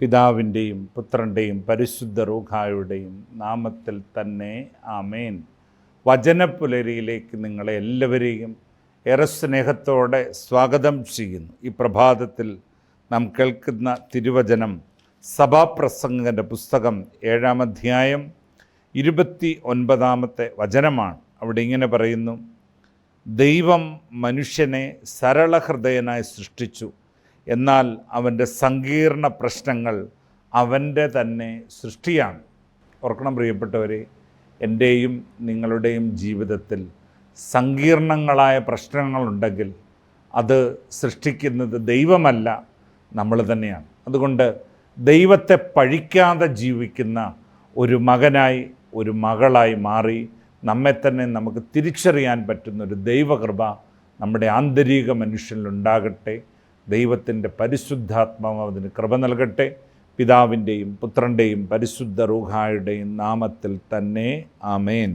പിതാവിന്റെയും പുത്രന്റെയും പരിശുദ്ധ റൂഖായുടെയും നാമത്തിൽ തന്നെ ആമേൻ. വചനപ്പുലരിയിലേക്ക് നിങ്ങളെ എല്ലാവരെയും ഏറെ സ്നേഹത്തോടെ സ്വാഗതം ചെയ്യുന്നു. ഈ പ്രഭാതത്തിൽ നാം കേൾക്കുന്ന തിരുവചനം സഭാപ്രസംഗന്റെ പുസ്തകം ഏഴാം അധ്യായം ഇരുപത്തി ഒൻപതാമത്തെ വചനമാണ്. അവിടെ ഇങ്ങനെ പറയുന്നു ദൈവം മനുഷ്യനെ സരളഹൃദയനായി സൃഷ്ടിച്ചു. എന്നാൽ അവന്റെ സങ്കീർണ പ്രശ്നങ്ങൾ അവന്റെ തന്നെ സൃഷ്ടിയാണ്. ഓർക്കണം പ്രിയപ്പെട്ടവരെ എന്റെയും നിങ്ങളുടെയും ജീവിതത്തിൽ സങ്കീർണങ്ങളായ പ്രശ്നങ്ങളുണ്ടെങ്കിൽ അത് സൃഷ്ടിക്കുന്നത് ദൈവമല്ല നമ്മൾ തന്നെയാണ്. അതുകൊണ്ട് ദൈവത്തെ പഴിക്കാതെ ജീവിക്കുന്ന ഒരു മകനായി ഒരു മകളായി മാറി നമ്മെ തന്നെ നമുക്ക് തിരിച്ചറിയാൻ പറ്റുന്ന ഒരു ദൈവകൃപ നമ്മുടെ ആന്തരിക മനുഷ്യനിലുണ്ടാകട്ടെ ദൈവത്തിന്റെ പരിശുദ്ധാത്മാവ് അതിന് കൃപ നൽകട്ടെ. പിതാവിന്റെയും പുത്രന്റെയും പരിശുദ്ധ റൂഹായുടെയും നാമത്തിൽ തന്നെ ആമേൻ.